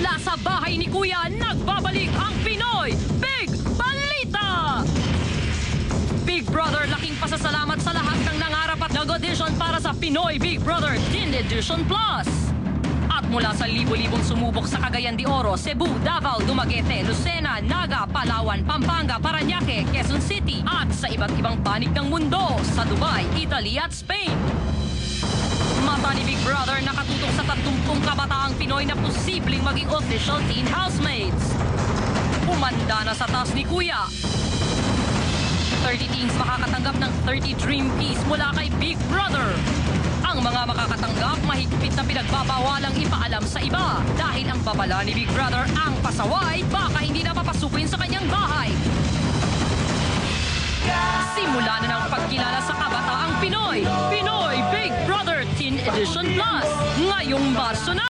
Mula sa bahay ni Kuya, nagbabalik ang Pinoy Big Balita! Big Brother, laking pasasalamat sa lahat ng nangarap at nag-audition para sa Pinoy Big Brother Teen Edition Plus. At mula sa libo-libong sumubok sa Cagayan de Oro, Cebu, Davao, Dumaguete, Lucena, Naga, Palawan, Pampanga, Paranaque, Quezon City at sa iba't ibang panig ng mundo sa Dubai, Italy at Spain. Mata ni Big Brother nakatutok sa 30 kabataang Pinoy na posibleng maging official teen housemates. Umanda na sa taas ni Kuya. 30 teens makakatanggap ng 30 Dream Piece mula kay Big Brother. Ang mga makakatanggap mahigpit na pinagbabawalang ipaalam sa iba dahil ang babala ni Big Brother ang pasaway baka hindi na papasukin sa kanyang bahay. Simula na ng pagkilala sa kabataang Pinoy. Pinoy Big Brother Teen Edition Plus. Ngayong Marso na!